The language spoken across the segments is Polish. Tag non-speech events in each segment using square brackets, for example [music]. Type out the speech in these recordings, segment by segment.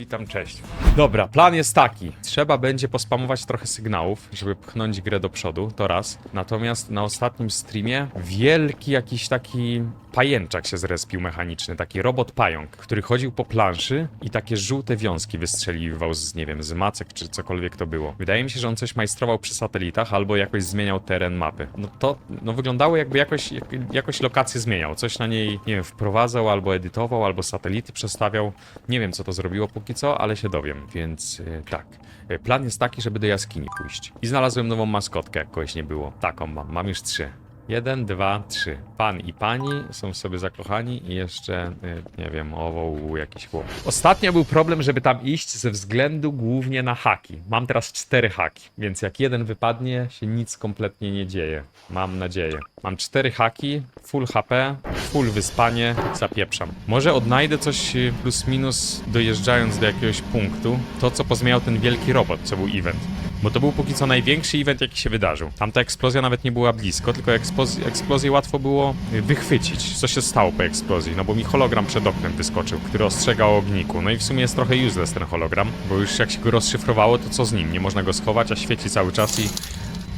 witam, cześć. Dobra, plan jest taki. Trzeba będzie pospamować trochę sygnałów, żeby pchnąć grę do przodu, to raz. Natomiast na ostatnim streamie wielki jakiś taki pajęczak się zrespił mechaniczny, taki robot pająk, który chodził po planszy i takie żółte wiązki wystrzeliwał z, nie wiem, z macek czy cokolwiek to było. Wydaje mi się, że on coś majstrował przy satelitach albo jakoś zmieniał teren mapy. No to, no wyglądało jakby jakoś, jak, jakoś lokację zmieniał, coś na niej, nie wiem, wprowadzał albo edytował, albo satelity przestawiał. Nie wiem, co to zrobiło póki co, ale się dowiem, więc y, tak. Y, Plan jest taki, żeby do jaskini pójść. I znalazłem nową maskotkę, jak kogoś nie było. Taką mam, mam już trzy. Jeden, dwa, trzy. Pan i pani są sobie zakochani i jeszcze, y, nie wiem, owoł jakiś chłop. Ostatnio był problem, żeby tam iść ze względu głównie na haki. Mam teraz cztery haki, więc jak jeden wypadnie, się nic kompletnie nie dzieje. Mam nadzieję. Mam cztery haki, full HP, full wyspanie, zapieprzam. Może odnajdę coś y, plus minus dojeżdżając do jakiegoś punktu. To, co pozmieniał ten wielki robot, co był event. Bo to był póki co największy event, jaki się wydarzył. Tamta eksplozja nawet nie była blisko, tylko eksploz- eksplozję łatwo było y, wychwycić. Co się stało po eksplozji? No bo mi hologram przed oknem wyskoczył, który ostrzegał o ogniku. No i w sumie jest trochę useless ten hologram, bo już jak się go rozszyfrowało, to co z nim? Nie można go schować, a świeci cały czas i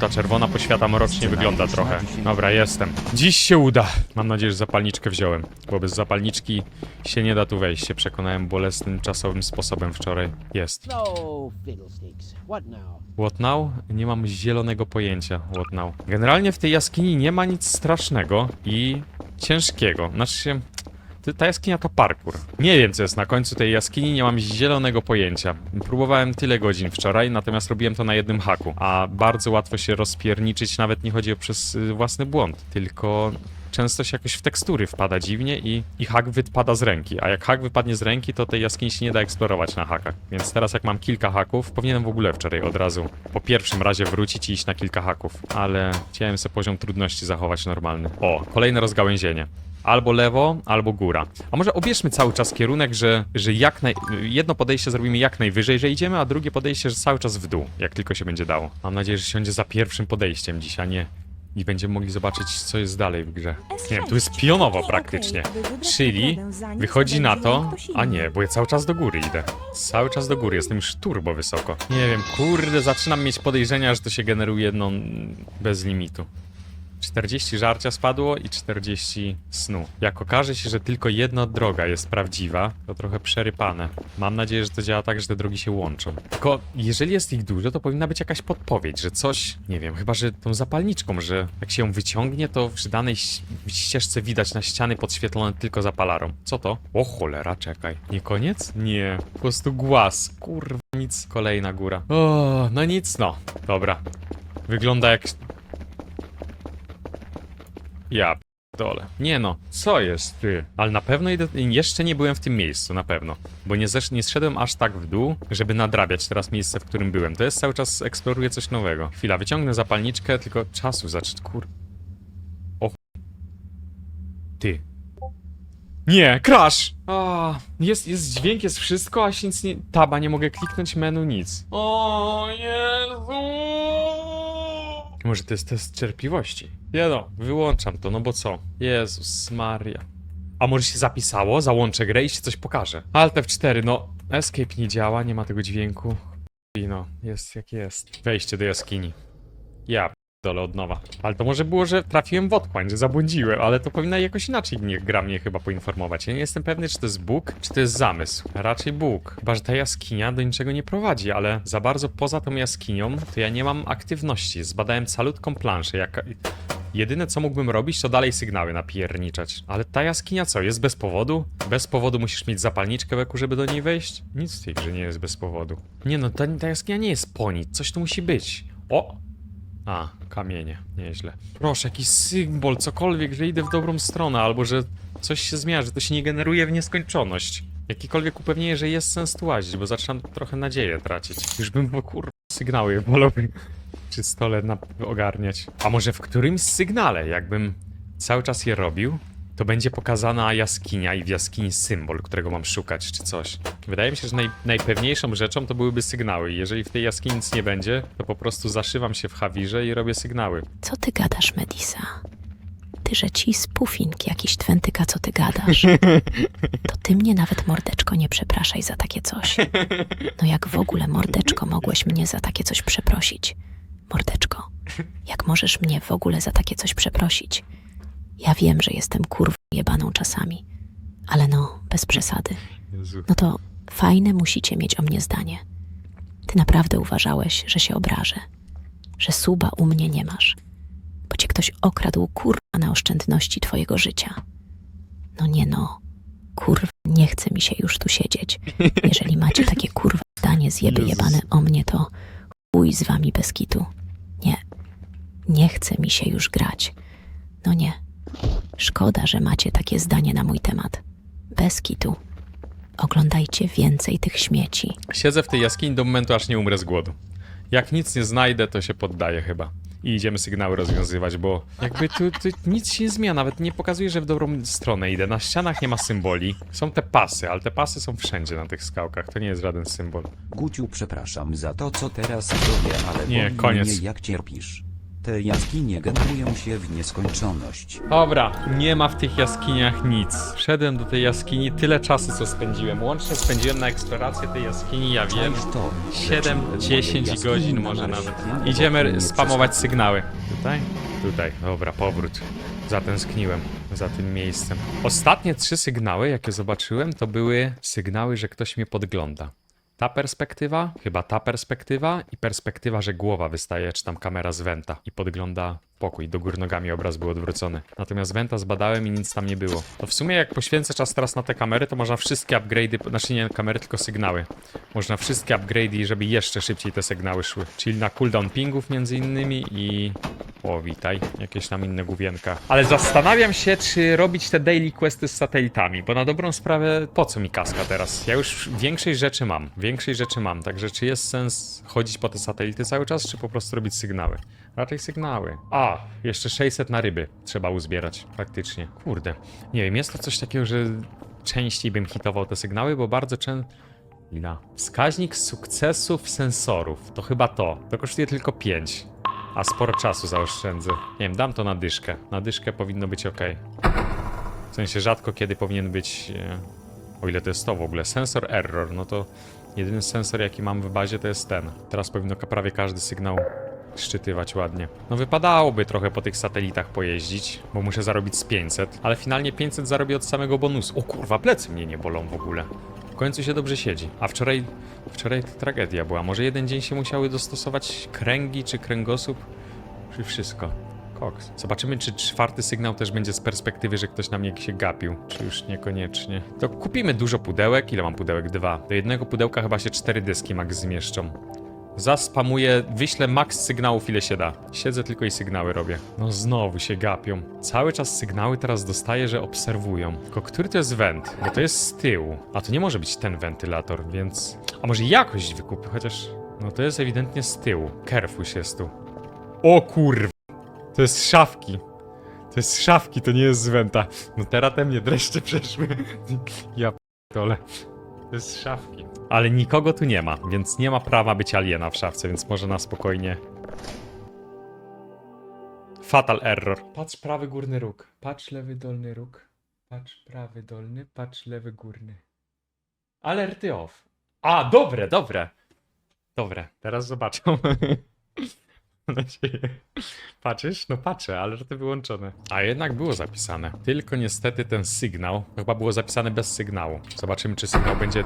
ta czerwona poświata mrocznie wygląda trochę. Dobra, jestem. Dziś się uda. Mam nadzieję, że zapalniczkę wziąłem, bo bez zapalniczki się nie da tu wejść. Się przekonałem bolesnym czasowym sposobem wczoraj. Jest. No. What now? What now? Nie mam zielonego pojęcia. What now? Generalnie w tej jaskini nie ma nic strasznego i ciężkiego. Znaczy się... Ta jaskinia to parkour. Nie wiem, co jest na końcu tej jaskini, nie mam zielonego pojęcia. Próbowałem tyle godzin wczoraj, natomiast robiłem to na jednym haku. A bardzo łatwo się rozpierniczyć, nawet nie chodzi o przez y, własny błąd, tylko często się jakoś w tekstury wpada dziwnie i, i hak wypada z ręki. A jak hak wypadnie z ręki, to tej jaskini się nie da eksplorować na hakach. Więc teraz jak mam kilka haków, powinienem w ogóle wczoraj od razu po pierwszym razie wrócić i iść na kilka haków. Ale chciałem sobie poziom trudności zachować normalny. O, kolejne rozgałęzienie. Albo lewo, albo góra. A może obierzmy cały czas kierunek, że, że jak naj... jedno podejście zrobimy jak najwyżej, że idziemy, a drugie podejście, że cały czas w dół, jak tylko się będzie dało. Mam nadzieję, że siądzie za pierwszym podejściem dziś, a nie i będziemy mogli zobaczyć, co jest dalej w grze. Nie wiem, tu jest pionowo praktycznie. Czyli wychodzi na to... A nie, bo ja cały czas do góry idę. Cały czas do góry, jestem już turbo wysoko. Nie wiem, kurde, zaczynam mieć podejrzenia, że to się generuje, no, bez limitu. 40 żarcia spadło i 40 snu. Jak okaże się, że tylko jedna droga jest prawdziwa, to trochę przerypane. Mam nadzieję, że to działa tak, że te drogi się łączą. Tylko jeżeli jest ich dużo, to powinna być jakaś podpowiedź, że coś, nie wiem, chyba że tą zapalniczką, że jak się ją wyciągnie, to przy danej ścieżce widać na ściany podświetlone tylko zapalarą. Co to? O cholera, czekaj. Nie koniec? Nie. Po prostu głaz. Kurwa, nic. Kolejna góra. O, no nic, no. Dobra. Wygląda jak ja dole. Nie no, co jest ty? Ale na pewno jeszcze nie byłem w tym miejscu, na pewno. Bo nie, zesz, nie zszedłem aż tak w dół, żeby nadrabiać teraz miejsce, w którym byłem. To jest cały czas eksploruję coś nowego. Chwila, wyciągnę zapalniczkę, tylko czasu zacz... kur... O Ty. Nie, crash! A, jest, jest dźwięk, jest wszystko, a się nic nie... Taba, nie mogę kliknąć menu, nic. O Jezu! Może to jest test cierpliwości? Nie no, wyłączam to, no bo co? Jezus Maria. A może się zapisało? Załączę grę i się coś pokaże. Alt F4, no. Escape nie działa, nie ma tego dźwięku. I no, jest jak jest. Wejście do jaskini. Ja dole od nowa. Ale to może było, że trafiłem w otchłań, że zabłądziłem, ale to powinna jakoś inaczej mnie, gra mnie chyba poinformować. Ja nie jestem pewny, czy to jest Bóg, czy to jest zamysł. Raczej Bóg. Chyba, że ta jaskinia do niczego nie prowadzi, ale za bardzo poza tą jaskinią, to ja nie mam aktywności. Zbadałem calutką planszę. Jak... Jedyne co mógłbym robić, to dalej sygnały napierniczać. Ale ta jaskinia co, jest bez powodu? Bez powodu musisz mieć zapalniczkę weku, żeby do niej wejść? Nic w tej grze nie jest bez powodu. Nie no, ta, ta jaskinia nie jest po nic, coś tu musi być. O! A, kamienie, nieźle. Proszę, jakiś symbol, cokolwiek, że idę w dobrą stronę, albo że coś się zmienia, że to się nie generuje w nieskończoność. Jakikolwiek upewnienie, że jest sens tu łazić, bo zaczynam trochę nadzieję tracić. Już bym, bo kur... sygnały wolałbym przy stole na... ogarniać. A może w którymś sygnale, jakbym cały czas je robił, to będzie pokazana jaskinia i w jaskini symbol, którego mam szukać, czy coś. Wydaje mi się, że naj, najpewniejszą rzeczą to byłyby sygnały. Jeżeli w tej jaskini nic nie będzie, to po prostu zaszywam się w hawirze i robię sygnały. Co ty gadasz, Medisa? Ty ty, że ci spufink jakiś twętyka, co ty gadasz. [laughs] To ty mnie nawet, mordeczko, nie przepraszaj za takie coś. No jak w ogóle, mordeczko, mogłeś mnie za takie coś przeprosić? Mordeczko, jak możesz mnie w ogóle za takie coś przeprosić? Ja wiem, że jestem kurwą jebaną czasami, ale no, bez przesady. Jezu. No to fajne musicie mieć o mnie zdanie. Ty naprawdę uważałeś, że się obrażę, że suba u mnie nie masz, bo cię ktoś okradł kurwa na oszczędności twojego życia. No nie no, kurwa, nie chce mi się już tu siedzieć. Jeżeli macie takie kurwa zdanie zjeby jebane o mnie, to chuj z wami bez kitu. Nie, nie chce mi się już grać. No nie, szkoda, że macie takie zdanie na mój temat. Bez kitu. Oglądajcie więcej tych śmieci. Siedzę w tej jaskini do momentu, aż nie umrę z głodu. Jak nic nie znajdę, to się poddaję chyba. I idziemy sygnały rozwiązywać, bo jakby tu, tu nic się nie zmienia, nawet nie pokazuje, że w dobrą stronę idę. Na ścianach nie ma symboli. Są te pasy, ale te pasy są wszędzie na tych skałkach. To nie jest żaden symbol. Guciu, przepraszam za to, co teraz zrobię, ale Nie, boli koniec. mnie jak cierpisz. Te jaskinie generują się w nieskończoność. Dobra, nie ma w tych jaskiniach nic. Wszedłem do tej jaskini, tyle czasu co spędziłem. Łącznie spędziłem na eksplorację tej jaskini, ja wiem, Czaisz to, że 7-10 jaskini godzin na może Marsie nawet. Idziemy spamować sygnały. Tutaj? Tutaj, dobra, powrót. Zatęskniłem za tym miejscem. Ostatnie trzy sygnały, jakie zobaczyłem, to były sygnały, że ktoś mnie podgląda. Ta perspektywa, chyba ta perspektywa i perspektywa, że głowa wystaje, czy tam kamera z Wenta i podgląda pokój. Do góry nogami obraz był odwrócony. Natomiast Wenta zbadałem i nic tam nie było. To w sumie jak poświęcę czas teraz na te kamery, to można wszystkie upgrade'y, znaczy nie kamery, tylko sygnały. Można wszystkie upgrade'y, żeby jeszcze szybciej te sygnały szły. Czyli na cooldown pingów między innymi i... O, witaj. Jakieś tam inne główienka. Ale zastanawiam się, czy robić te daily questy z satelitami, bo na dobrą sprawę po co mi kaska teraz? Ja już większej rzeczy mam. Większej rzeczy mam, także czy jest sens chodzić po te satelity cały czas, czy po prostu robić sygnały? Raczej sygnały. A, jeszcze 600 na ryby trzeba uzbierać, faktycznie. Kurde. Nie wiem, jest to coś takiego, że częściej bym hitował te sygnały, bo bardzo często... Ila. Wskaźnik sukcesów sensorów. To chyba to. To kosztuje tylko 5. A sporo czasu zaoszczędzę. Nie wiem, dam to na dyszkę. Na dyszkę powinno być ok. W sensie rzadko kiedy powinien być. E, o ile to jest to w ogóle. Sensor error. No to jedyny sensor jaki mam w bazie to jest ten. Teraz powinno prawie każdy sygnał szczytywać ładnie. No wypadałoby trochę po tych satelitach pojeździć, bo muszę zarobić z 500, ale finalnie 500 zarobię od samego bonusu. O kurwa, plecy mnie nie bolą w ogóle. W końcu się dobrze siedzi. A wczoraj, wczoraj tragedia była. Może jeden dzień się musiały dostosować kręgi czy kręgosłup, czy wszystko. Koks. Zobaczymy, czy czwarty sygnał też będzie z perspektywy, że ktoś na mnie się gapił, czy już niekoniecznie. To kupimy dużo pudełek. Ile mam pudełek? Dwa. Do jednego pudełka chyba się cztery dyski max zmieszczą. Zaspamuję, wyślę max sygnałów ile się da. Siedzę tylko i sygnały robię. No znowu się gapią. Cały czas sygnały teraz dostaję, że obserwują. Tylko który to jest went? Bo to jest z tyłu. A to nie może być ten wentylator, więc... A może jakość wykupię, chociaż... No to jest ewidentnie z tyłu. Kerfuś jest tu. O kurwa. To jest szafki. To jest szafki, to nie jest z wenta. No teraz te mnie dreszcze przeszły. Ja p***ole. To jest z szafki. Ale nikogo tu nie ma, więc nie ma prawa być aliena w szafce, więc może na spokojnie. Fatal error. Patrz prawy górny róg. Patrz lewy dolny róg. Patrz prawy dolny, patrz lewy górny. Alerty off. A, dobre, dobre. Dobre, teraz zobaczą. [laughs] Mam [laughs] nadzieję. Patrzysz? No patrzę, alerty wyłączone. A jednak było zapisane. Tylko niestety ten sygnał, chyba było zapisane bez sygnału. Zobaczymy, czy sygnał będzie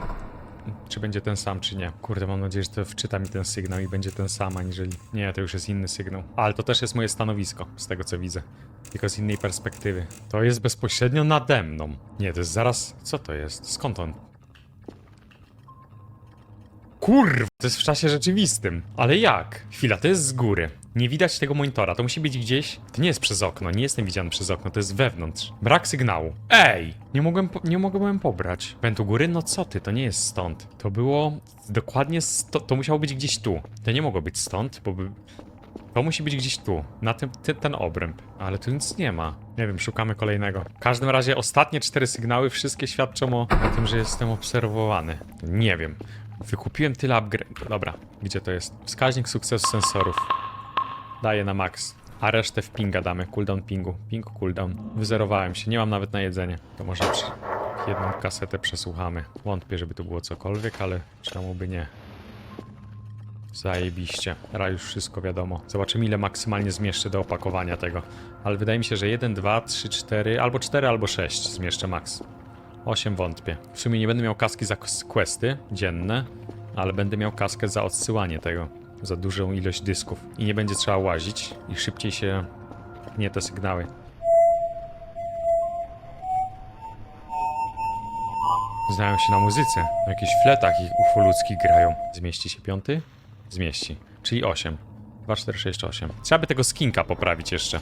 czy będzie ten sam, czy nie. Kurde, mam nadzieję, że to wczyta mi ten sygnał i będzie ten sam, aniżeli... Nie, to już jest inny sygnał. Ale to też jest moje stanowisko, z tego co widzę. Tylko z innej perspektywy. To jest bezpośrednio nade mną. Nie, to jest zaraz... Co to jest? Skąd on? Kurwa, to jest w czasie rzeczywistym. Ale jak? Chwila, to jest z góry. Nie widać tego monitora, to musi być gdzieś. To nie jest przez okno, nie jestem widziany przez okno, to jest wewnątrz. Brak sygnału. Ej! Nie mogłem, po, nie mogłem pobrać. Pętu góry? No co ty, to nie jest stąd. To było dokładnie. Sto, to musiało być gdzieś tu. To nie mogło być stąd, bo by. To musi być gdzieś tu, na tym, ty, ten obręb. Ale tu nic nie ma. Nie wiem, szukamy kolejnego. W każdym razie ostatnie cztery sygnały, wszystkie świadczą o tym, że jestem obserwowany. Nie wiem. Wykupiłem tyle upgrade. Dobra, gdzie to jest? Wskaźnik sukcesu sensorów. Daję na max. A resztę w pinga damy, cooldown pingu. Ping cooldown. Wyzerowałem się, nie mam nawet na jedzenie. To może przy... jedną kasetę przesłuchamy. Wątpię, żeby to było cokolwiek, ale czemu by nie. Zajebiście. Teraz już wszystko wiadomo. Zobaczymy ile maksymalnie zmieszczę do opakowania tego. Ale wydaje mi się, że 1, 2, 3, 4, albo 4, albo 6 zmieszczę max. 8 wątpię. W sumie nie będę miał kaski za questy dzienne, ale będę miał kaskę za odsyłanie tego. Za dużą ilość dysków. I nie będzie trzeba łazić i szybciej się nie te sygnały. Znają się na muzyce. Na jakichś fletach ich ufoludzkich grają. Zmieści się piąty? Zmieści. Czyli 8. 2, 4, 6, 8. Trzeba by tego skinka poprawić jeszcze.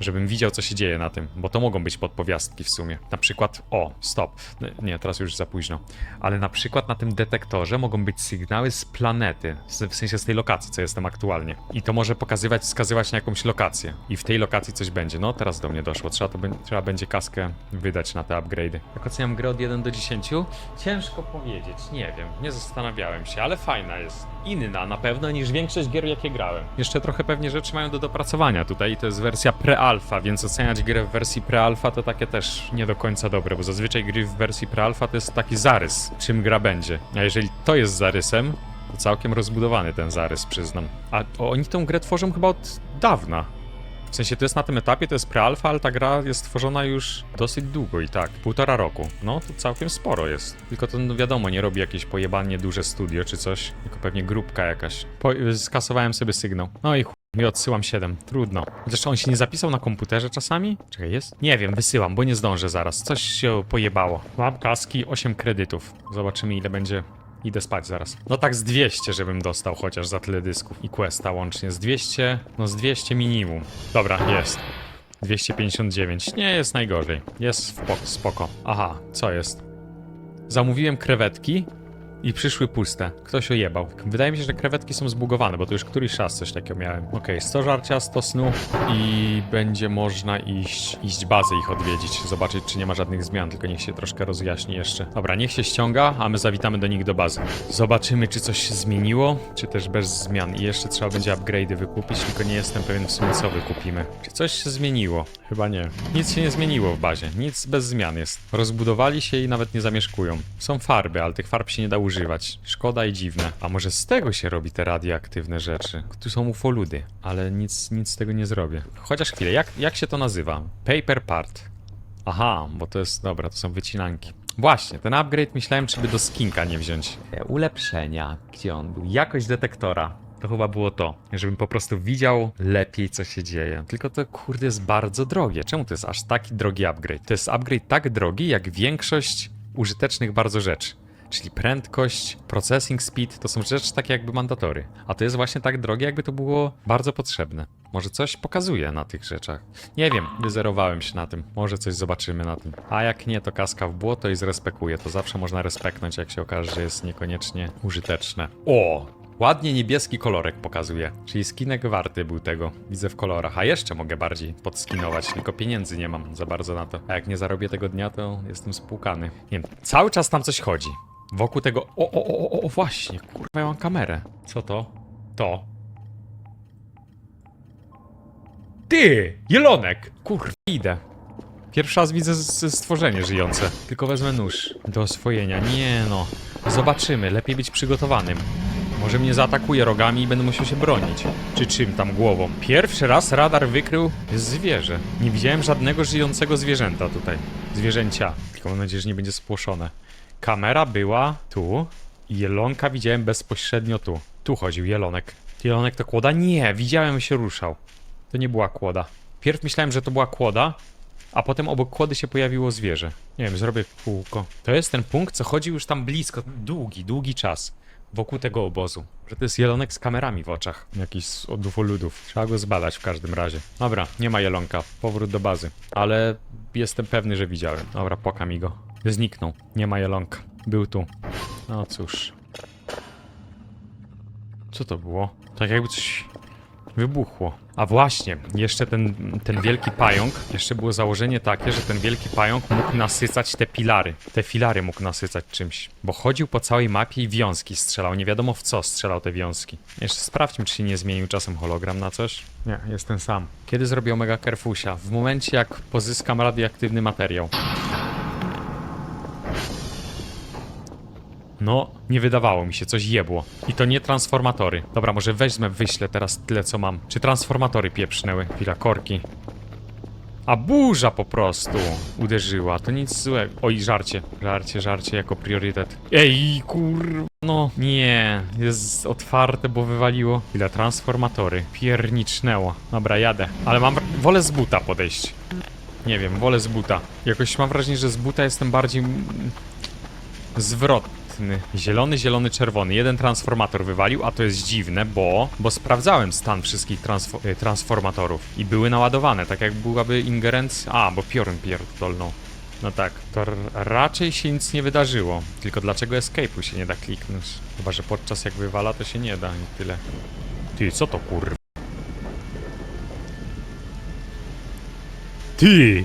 Żebym widział, co się dzieje na tym, bo to mogą być podpowiastki w sumie. Na przykład, o, stop. Nie, teraz już za późno. Ale na przykład na tym detektorze mogą być sygnały z planety, w sensie z tej lokacji, co jestem aktualnie. I to może pokazywać, wskazywać na jakąś lokację. I w tej lokacji coś będzie. No, teraz do mnie doszło. Trzeba, to, trzeba będzie kaskę wydać na te upgrade'y. Jak oceniam grę od 1 do 10? Ciężko powiedzieć, nie wiem. Nie zastanawiałem się, ale fajna jest. Inna na pewno niż większość gier, jakie grałem. Jeszcze trochę pewnie rzeczy mają do dopracowania tutaj. To jest wersja pre-alpha, więc oceniać grę w wersji pre-alpha to takie też nie do końca dobre, bo zazwyczaj gry w wersji pre-alpha to jest taki zarys, czym gra będzie. A jeżeli to jest zarysem, to całkiem rozbudowany ten zarys, przyznam. A oni tą grę tworzą chyba od dawna. W sensie to jest na tym etapie, to jest pre-alpha, ale ta gra jest tworzona już dosyć długo i tak, półtora roku. No, to całkiem sporo jest. Tylko to no wiadomo, nie robi jakieś pojebanie duże studio czy coś, tylko pewnie grupka jakaś. Po, skasowałem sobie sygnał. No i chuj, i odsyłam 7. Trudno. Zresztą on się nie zapisał na komputerze czasami? Czekaj, jest? Nie wiem, wysyłam, bo nie zdążę zaraz. Coś się pojebało. Mam kaski, 8 kredytów. Zobaczymy ile będzie Idę spać zaraz. No tak z 200, żebym dostał chociaż za tyle dysków i questa łącznie. Z 200, no z 200 minimum. Dobra, jest. 259. Nie jest najgorzej. Jest spoko. spoko. Aha, co jest? Zamówiłem krewetki i przyszły puste. Ktoś ojebał. Wydaje mi się, że krewetki są zbugowane, bo to już któryś raz coś takiego miałem. Okej, 100 żarcia, 100 snu i będzie można iść, iść bazę ich odwiedzić, zobaczyć czy nie ma żadnych zmian, tylko niech się troszkę rozjaśni jeszcze. Dobra, niech się ściąga, a my zawitamy do nich do bazy. Zobaczymy czy coś się zmieniło, czy też bez zmian. I jeszcze trzeba będzie upgrade'y wykupić, tylko nie jestem pewien w sumie co wykupimy. Czy coś się zmieniło? Chyba nie. Nic się nie zmieniło w bazie, nic bez zmian jest. Rozbudowali się i nawet nie zamieszkują. Są farby, ale tych farb się nie da używać. Szkoda i dziwne. A może z tego się robi te radioaktywne rzeczy? Tu są ufoludy, ale nic, nic z tego nie zrobię. Chociaż chwilę, jak, jak się to nazywa? Paper part. Aha, bo to jest, dobra, to są wycinanki. Właśnie, ten upgrade myślałem, czy by do skinka nie wziąć. E, Ulepszenia. Gdzie on był? Jakość detektora. To chyba było to, żebym po prostu widział lepiej, co się dzieje. Tylko to, kurde, jest bardzo drogie. Czemu to jest aż taki drogi upgrade? To jest upgrade tak drogi, jak większość użytecznych bardzo rzeczy. Czyli prędkość, processing speed to są rzeczy takie jakby mandatory. A to jest właśnie tak drogie, jakby to było bardzo potrzebne. Może coś pokazuje na tych rzeczach. Nie wiem, wyzerowałem się na tym. Może coś zobaczymy na tym. A jak nie, to kaska w błoto i zrespekuję. To zawsze można respeknąć, jak się okaże, że jest niekoniecznie użyteczne. O! Ładnie niebieski kolorek pokazuje. Czyli skinek warty był tego. Widzę w kolorach. A jeszcze mogę bardziej podskinować, tylko pieniędzy nie mam za bardzo na to. A jak nie zarobię tego dnia, to jestem spłukany. Nie wiem, cały czas tam coś chodzi. Wokół tego. O, o, o, o, o, właśnie, kurwa, ja mam kamerę. Co to? To. Ty! Jelonek! Kurwa, idę. Pierwszy raz widzę stworzenie żyjące. Tylko wezmę nóż do oswojenia. Nie no. Zobaczymy, lepiej być przygotowanym. Może mnie zaatakuje rogami i będę musiał się bronić. Czy czym tam głową? Pierwszy raz radar wykrył zwierzę. Nie widziałem żadnego żyjącego zwierzęta tutaj. Zwierzęcia. Tylko mam nadzieję, że nie będzie spłoszone. Kamera była tu jelonka widziałem bezpośrednio tu. Tu chodził jelonek. Jelonek to kłoda? Nie, widziałem się ruszał. To nie była kłoda. Pierw myślałem, że to była kłoda, a potem obok kłody się pojawiło zwierzę. Nie wiem, zrobię kółko. To jest ten punkt, co chodzi już tam blisko, długi, długi czas. Wokół tego obozu. Że to jest jelonek z kamerami w oczach. Jakiś z od ufoludów. Trzeba go zbadać w każdym razie. Dobra, nie ma jelonka. Powrót do bazy. Ale jestem pewny, że widziałem. Dobra, płaka mi go. Zniknął. Nie ma jelonka. Był tu. No cóż. Co to było? Tak jakby coś wybuchło. A właśnie, jeszcze ten, ten wielki pająk, jeszcze było założenie takie, że ten wielki pająk mógł nasycać te pilary. Te filary mógł nasycać czymś. Bo chodził po całej mapie i wiązki strzelał. Nie wiadomo w co strzelał te wiązki. Jeszcze sprawdźmy, czy się nie zmienił czasem hologram na coś. Nie, jest ten sam. Kiedy zrobię Omega Kerfusia? W momencie, jak pozyskam radioaktywny materiał. No, nie wydawało mi się, coś jebło. I to nie transformatory. Dobra, może weźmę, wyślę teraz tyle, co mam. Czy transformatory pieprznęły? Chwila, korki. A burza po prostu uderzyła, to nic złego. Oj, żarcie, żarcie, żarcie jako priorytet. Ej, kur... No, nie, jest otwarte, bo wywaliło. Ile transformatory. Piernicznęło. Dobra, jadę. Ale mam... Wolę z buta podejść. Nie wiem, wolę z buta. Jakoś mam wrażenie, że z buta jestem bardziej... mm, zwrotny. Zielony, zielony, czerwony. Jeden transformator wywalił, a to jest dziwne, bo, bo sprawdzałem stan wszystkich transfo- y, transformatorów i były naładowane, tak jak byłaby ingerencja. A, bo piorun pierdolną. No tak, to raczej się nic nie wydarzyło. Tylko dlaczego escape'u się nie da kliknąć? Chyba, że podczas jak wywala, to się nie da i tyle. Ty, co to kurwa? Ty!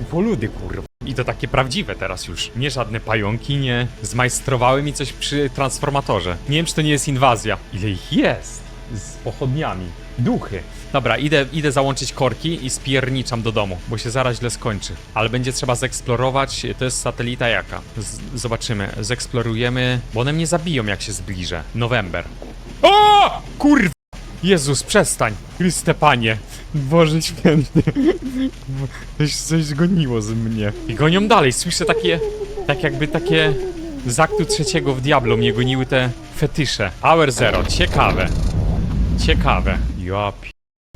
Ufoludy, kurwa. I to takie prawdziwe teraz już. Nie żadne pająki, nie zmajstrowały mi coś przy transformatorze. Nie wiem, czy to nie jest inwazja. Ile ich jest? Z pochodniami. Duchy. Dobra, idę, idę załączyć korki i spierniczam do domu, bo się zaraz źle skończy. Ale będzie trzeba zeksplorować, to jest satelita jaka. Z zobaczymy, zeksplorujemy, bo one mnie zabiją jak się zbliżę. November. O! Kurwa! Jezus, przestań! Chryste Panie! Boże święty! Coś, coś goniło z mnie. I gonią dalej, słyszę takie... Tak jakby takie... Z aktu trzeciego w Diablo mnie goniły te fetysze. Hour Zero, ciekawe. Ciekawe. Ja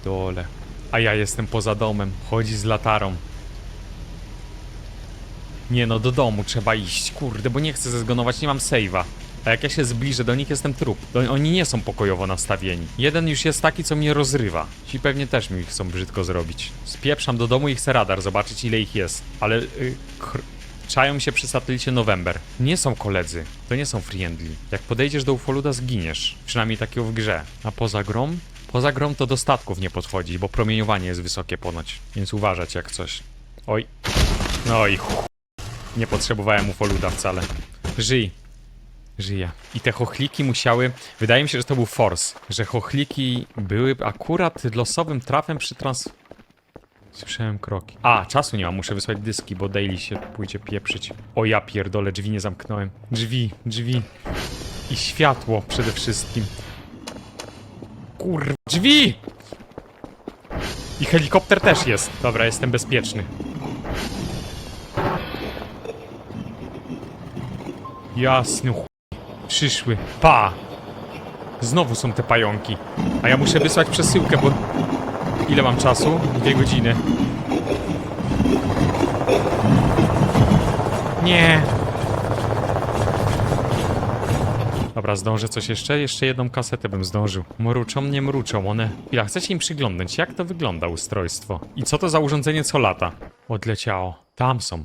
dole. A ja jestem poza domem. Chodzi z latarą. Nie no, do domu trzeba iść, kurde, bo nie chcę zezgonować, nie mam save'a. A jak ja się zbliżę do nich, jestem trup. Oni nie są pokojowo nastawieni. Jeden już jest taki, co mnie rozrywa. Ci pewnie też mi chcą brzydko zrobić. Spieprzam do domu i chcę radar, zobaczyć ile ich jest. Ale... Y, kr- Czają się przy satelicie November. Nie są koledzy, to nie są friendly. Jak podejdziesz do ufoluda, zginiesz. Przynajmniej takiego w grze. A poza grą? Poza grą to do statków nie podchodzi, bo promieniowanie jest wysokie ponoć. Więc uważać jak coś. Oj. No i ch... Nie potrzebowałem ufoluda wcale. Żyj. Żyje. I te chochliki musiały. Wydaje mi się, że to był force. Że chochliki były akurat losowym trafem przy trans. Słyszałem kroki. A, czasu nie mam, muszę wysłać dyski, bo daily się pójdzie pieprzyć. O ja pierdolę, drzwi nie zamknąłem. Drzwi, drzwi. I światło przede wszystkim. Kurwa, drzwi! I helikopter też jest. Dobra, jestem bezpieczny. Chuj. Przyszły. Pa! Znowu są te pająki. A ja muszę wysłać przesyłkę, bo... Ile mam czasu? Dwie godziny. Nie. Dobra, zdążę coś jeszcze? Jeszcze jedną kasetę bym zdążył. Mruczą, nie mruczą, one... Chwila, chcę się im przyglądać, jak to wygląda ustrojstwo. I co to za urządzenie, co lata? Odleciało. Tam są.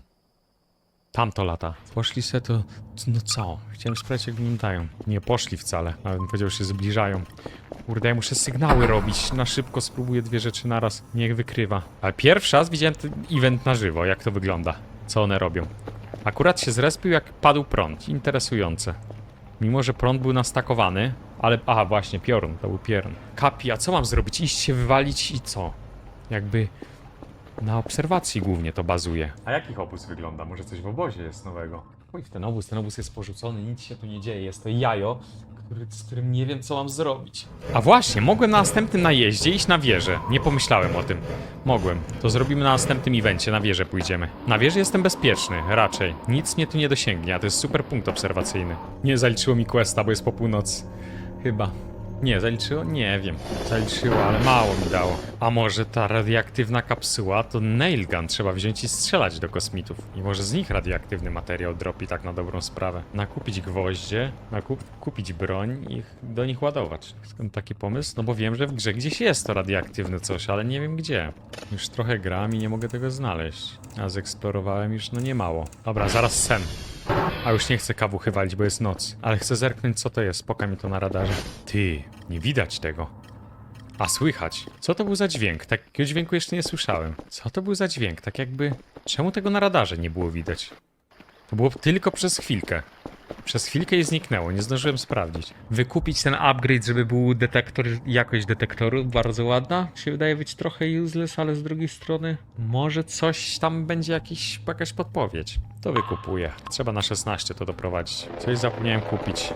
Tam to lata. Poszli se to... No co? Chciałem sprawdzić jak wyglądają. Nie poszli wcale. Nawet bym powiedział, że się zbliżają. Kurde, ja muszę sygnały robić. Na szybko spróbuję dwie rzeczy naraz. Niech wykrywa. Ale pierwszy raz widziałem ten event na żywo, jak to wygląda. Co one robią. Akurat się zrespił jak padł prąd. Interesujące. Mimo, że prąd był nastakowany, ale... Aha, właśnie, piorun. To był piorun. Kapi, a co mam zrobić? Iść się wywalić i co? Jakby... Na obserwacji głównie to bazuje. A jakich obóz wygląda? Może coś w obozie jest nowego? Oj, w ten obóz, ten obóz jest porzucony, nic się tu nie dzieje, jest to jajo, który, z którym nie wiem co mam zrobić. A właśnie, mogłem na następnym najeździe iść na wieżę. Nie pomyślałem o tym. Mogłem. To zrobimy na następnym evencie, na wieżę pójdziemy. Na wieży jestem bezpieczny, raczej. Nic mnie tu nie dosięgnie, a to jest super punkt obserwacyjny. Nie zaliczyło mi questa, bo jest po północy. Chyba. Nie, zaliczyło? Nie wiem. Zaliczyło, ale mało mi dało. A może ta radioaktywna kapsuła to nailgun trzeba wziąć i strzelać do kosmitów. I może z nich radioaktywny materiał dropi tak na dobrą sprawę. Nakupić gwoździe, nakup kupić broń i do nich ładować. Skąd taki pomysł? No bo wiem, że w grze gdzieś jest to radioaktywne coś, ale nie wiem gdzie. Już trochę gram i nie mogę tego znaleźć. A zeksplorowałem już no nie mało. Dobra, zaraz sen. A już nie chcę kawuchy walić, bo jest noc. Ale chcę zerknąć, co to jest. Poka mi to na radarze. Ty, nie widać tego. A słychać. Co to był za dźwięk? Takiego dźwięku jeszcze nie słyszałem. Co to był za dźwięk? Tak jakby... Czemu tego na radarze nie było widać? To było tylko przez chwilkę. Przez chwilkę i zniknęło, nie zdążyłem sprawdzić. Wykupić ten upgrade, żeby był detektor, jakość detektoru, bardzo ładna. Się wydaje być trochę useless, ale z drugiej strony może coś tam będzie jakiś, jakaś podpowiedź. To wykupuję. Trzeba na 16 to doprowadzić. Coś zapomniałem kupić.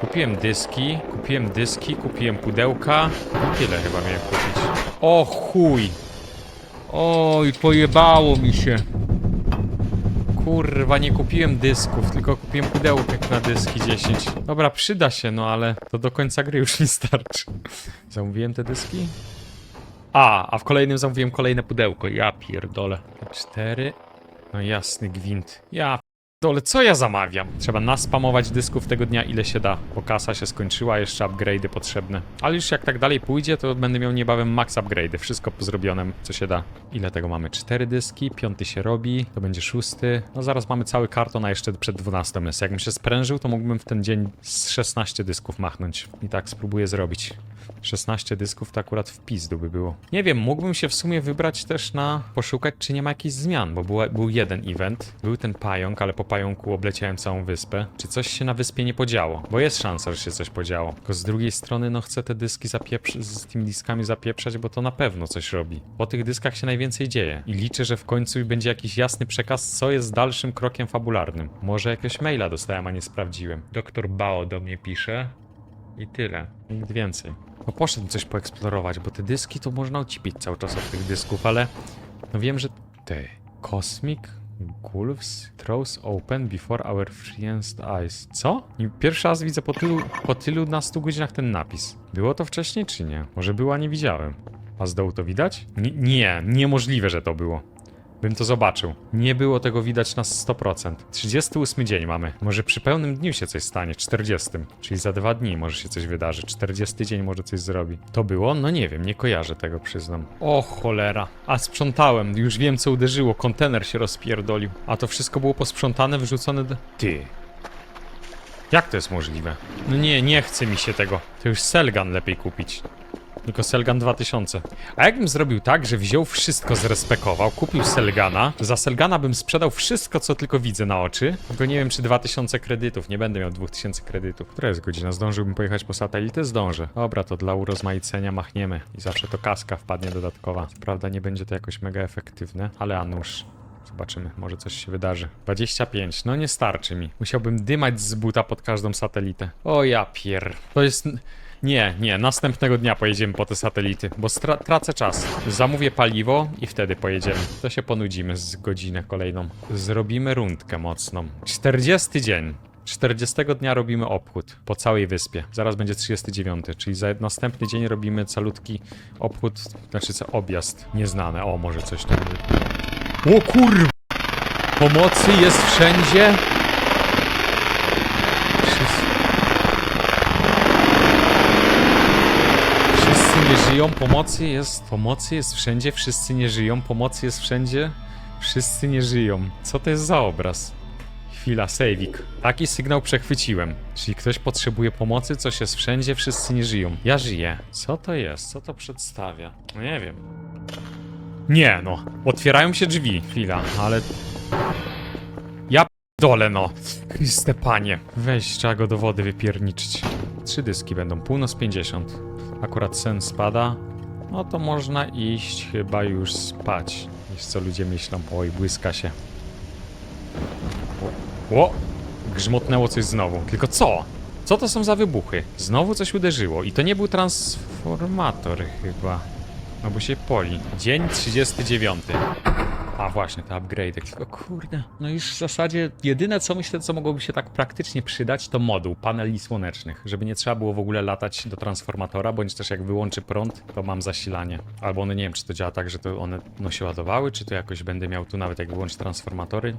Kupiłem dyski, kupiłem dyski, kupiłem pudełka. I tyle chyba miałem kupić. O chuj! Oj, pojebało mi się. Kurwa, nie kupiłem dysków, tylko kupiłem pudełek na dyski 10. Dobra, przyda się, no ale to do końca gry już mi starczy. Zamówiłem te dyski? A, a w kolejnym zamówiłem kolejne pudełko. Ja pierdolę. Cztery. No jasny gwint. Ja pierdolę, co ja zamawiam? Trzeba naspamować dysków tego dnia ile się da, bo kasa się skończyła, jeszcze upgrade'y potrzebne. Ale już jak tak dalej pójdzie, to będę miał niebawem max upgrade'y. Wszystko zrobione, co się da. Ile tego mamy? Cztery dyski, piąty się robi, to będzie szósty. No zaraz mamy cały karton, a jeszcze przed 12 jest. Jakbym się sprężył, to mógłbym w ten dzień z 16 dysków machnąć. I tak spróbuję zrobić. 16 dysków to akurat w pizdu by było. Nie wiem, mógłbym się w sumie wybrać też na poszukać, czy nie ma jakichś zmian, bo była, był jeden event, był ten pająk, ale po pająku obleciałem całą wyspę. Czy coś się na wyspie nie podziało? Bo jest szansa, że się coś podziało. Tylko z drugiej strony, no chcę te dyski z tymi diskami zapieprzać, bo to na pewno coś robi. Po tych dyskach się najwięcej dzieje. I liczę, że w końcu będzie jakiś jasny przekaz, co jest dalszym krokiem fabularnym. Może jakiegoś maila dostałem, a nie sprawdziłem. Doktor Bao do mnie pisze. I tyle. Nikt więcej. No poszedł coś poeksplorować, bo te dyski to można ucipić cały czas od tych dysków, ale no wiem, że te Cosmic Gulfs throws open before our friends eyes. Co? Pierwszy raz widzę po tylu, po tylu na 100 godzinach ten napis. Było to wcześniej czy nie? Może było, a nie widziałem. A z dołu to widać? N nie, niemożliwe, że to było. Bym to zobaczył. Nie było tego widać na 100%. 38 dzień mamy. Może przy pełnym dniu się coś stanie, 40. Czyli za dwa dni może się coś wydarzy. 40 dzień może coś zrobi. To było? No nie wiem, nie kojarzę tego, przyznam. O cholera. A sprzątałem, już wiem co uderzyło. Kontener się rozpierdolił. A to wszystko było posprzątane, wyrzucone do... Ty. Jak to jest możliwe? No nie, nie chce mi się tego. To już Selgan lepiej kupić. Tylko Selgan 2000. A jakbym zrobił tak, że wziął wszystko, zrespekował, kupił Selgana, za Selgana bym sprzedał wszystko, co tylko widzę na oczy, tylko nie wiem, czy 2000 kredytów, nie będę miał 2000 kredytów. Która jest godzina? Zdążyłbym pojechać po satelitę? Zdążę. Dobra, to dla urozmaicenia machniemy i zawsze to kaska wpadnie dodatkowa. Prawda nie będzie to jakoś mega efektywne, ale a. Zobaczymy, może coś się wydarzy. 25, no nie starczy mi. Musiałbym dymać z buta pod każdą satelitę. O ja pier... To jest... Nie, nie, następnego dnia pojedziemy po te satelity, bo tracę czas. Zamówię paliwo i wtedy pojedziemy. To się ponudzimy z godzinę kolejną. Zrobimy rundkę mocną. 40 dzień. 40 dnia robimy obchód po całej wyspie. Zaraz będzie 39, czyli za następny dzień robimy calutki obchód, znaczy co, objazd. Nieznane. O, może coś tam. O kur... Pomocy jest wszędzie. Wszyscy... Wszyscy nie żyją, pomocy jest... Pomocy jest wszędzie, wszyscy nie żyją, pomocy jest wszędzie, wszyscy nie żyją. Co to jest za obraz? Chwila, sejwik. Taki sygnał przechwyciłem. Czyli ktoś potrzebuje pomocy, coś jest wszędzie, wszyscy nie żyją. Ja żyję. Co to jest? Co to przedstawia? No nie wiem. Nie no. Otwierają się drzwi. Chwila, ale... Ja dole no. Chryste panie. Weź, trzeba go do wody wypierniczyć. Trzy dyski będą, północ 50. Akurat sen spada. No to można iść chyba już spać. Wiesz co ludzie myślą? Oj, błyska się. O! Grzmotnęło coś znowu. Tylko co? Co to są za wybuchy? Znowu coś uderzyło. I to nie był transformator chyba. No bo się poli. Dzień 39. A właśnie, te upgrade. Tylko kurde. No już w zasadzie jedyne co myślę, co mogłoby się tak praktycznie przydać, to moduł paneli słonecznych. Żeby nie trzeba było w ogóle latać do transformatora, bądź też jak wyłączy prąd, to mam zasilanie. Albo one nie wiem, czy to działa tak, że to one no, się ładowały, czy to jakoś będę miał tu nawet jak wyłączyć transformatory.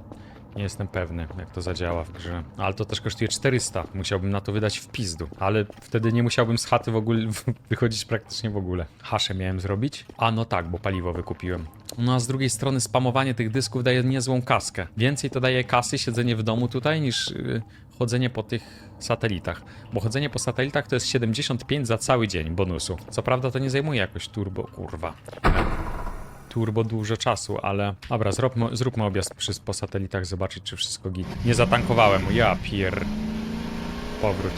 Nie jestem pewny, jak to zadziała w grze. Ale to też kosztuje 400. Musiałbym na to wydać w pizdu. Ale wtedy nie musiałbym z chaty w ogóle [laughs] wychodzić praktycznie w ogóle. Haszę miałem zrobić? A no tak, bo paliwo wykupiłem. No a z drugiej strony spamowanie tych dysków daje niezłą kaskę. Więcej to daje kasy siedzenie w domu tutaj niż yy, chodzenie po tych satelitach. Bo chodzenie po satelitach to jest 75 za cały dzień bonusu. Co prawda to nie zajmuje jakoś turbo, kurwa turbo dużo czasu, ale dobra, zróbmy, zróbmy objazd przy, po satelitach, zobaczyć czy wszystko git. Nie zatankowałem, ja pier... Powrót.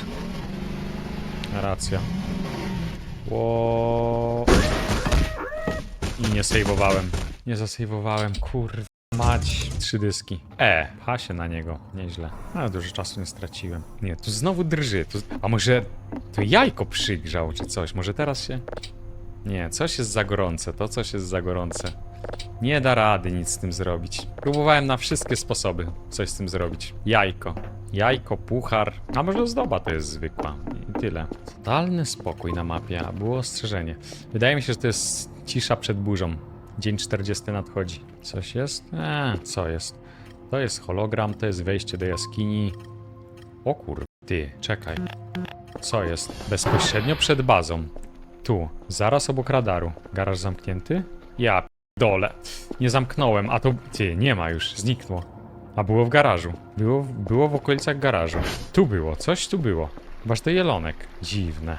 Racja. Ło... I nie sejwowałem. Nie zasejwowałem, kurwa. Mać, trzy dyski. E, pcha się na niego, nieźle. Ale dużo czasu nie straciłem. Nie, tu znowu drży. A może to jajko przygrzał, czy coś? Może teraz się... Nie, coś jest za gorące, to coś jest za gorące. Nie da rady nic z tym zrobić. Próbowałem na wszystkie sposoby coś z tym zrobić. Jajko. Jajko, puchar, a może ozdoba to jest zwykła. I tyle. Totalny spokój na mapie, a było ostrzeżenie. Wydaje mi się, że to jest cisza przed burzą. Dzień 40 nadchodzi. Coś jest? Eee, co jest? To jest hologram, to jest wejście do jaskini. O kur... Ty, czekaj. Co jest? Bezpośrednio przed bazą. Tu, zaraz obok radaru. Garaż zamknięty? Ja dole. Nie zamknąłem, a to... Ty, nie ma już, zniknęło. A było w garażu. Było, było w okolicach garażu. Tu było, coś tu było. Chybaż to jelonek. Dziwne.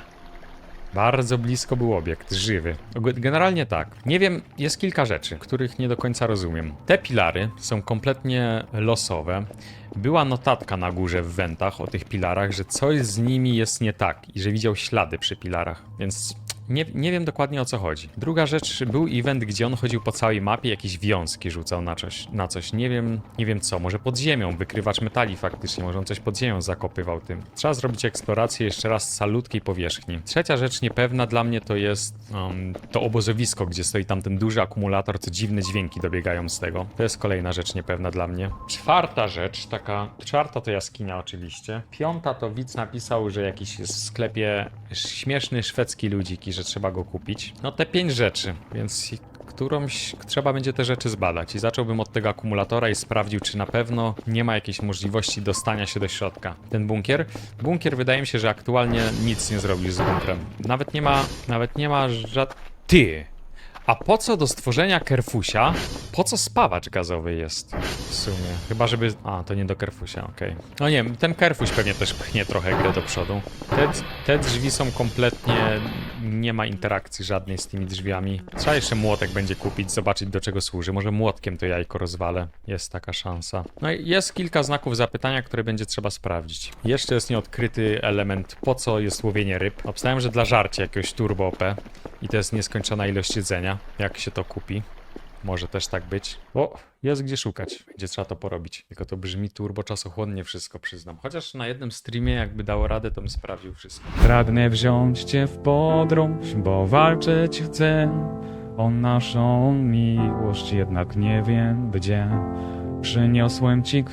Bardzo blisko był obiekt, żywy. Generalnie tak. Nie wiem, jest kilka rzeczy, których nie do końca rozumiem. Te pilary są kompletnie losowe. Była notatka na górze w wentach o tych pilarach, że coś z nimi jest nie tak i że widział ślady przy pilarach, więc nie, nie wiem dokładnie o co chodzi. Druga rzecz, był event, gdzie on chodził po całej mapie, jakieś wiązki rzucał na coś, na coś. Nie wiem, nie wiem co, może pod ziemią, wykrywacz metali faktycznie, może on coś pod ziemią zakopywał tym. Trzeba zrobić eksplorację jeszcze raz z salutkiej powierzchni. Trzecia rzecz niepewna dla mnie to jest um, to obozowisko, gdzie stoi tam ten duży akumulator, co dziwne dźwięki dobiegają z tego. To jest kolejna rzecz niepewna dla mnie. Czwarta rzecz, taka, czwarta to jaskinia oczywiście. Piąta to widz napisał, że jakiś jest w sklepie śmieszny szwedzki ludzik i że trzeba go kupić. No te pięć rzeczy, więc którąś trzeba będzie te rzeczy zbadać i zacząłbym od tego akumulatora i sprawdził, czy na pewno nie ma jakiejś możliwości dostania się do środka. Ten bunkier? Bunkier wydaje mi się, że aktualnie nic nie zrobił z bunkrem. Nawet nie ma, nawet nie ma żad... Ty! A po co do stworzenia kerfusia? Po co spawacz gazowy jest? W sumie. Chyba, żeby. A, to nie do kerfusia, okej. No nie wiem, ten kerfuś pewnie też pchnie trochę grę do przodu. Te, te drzwi są kompletnie. Nie ma interakcji żadnej z tymi drzwiami. Trzeba jeszcze młotek będzie kupić, zobaczyć do czego służy. Może młotkiem to jajko rozwalę. Jest taka szansa. No i jest kilka znaków zapytania, które będzie trzeba sprawdzić. Jeszcze jest nieodkryty element, po co jest łowienie ryb. Obstałem, że dla żarcia jakiegoś turbo OP. I to jest nieskończona ilość jedzenia, jak się to kupi. Może też tak być. O, jest gdzie szukać. Będzie trzeba to porobić. Tylko to brzmi turbo czasochłonnie wszystko, przyznam. Chociaż na jednym streamie, jakby dało radę, to bym sprawdził wszystko. Pragnę wziąć cię w podróż, bo walczyć chcę o naszą miłość, jednak nie wiem gdzie. Przyniosłem ci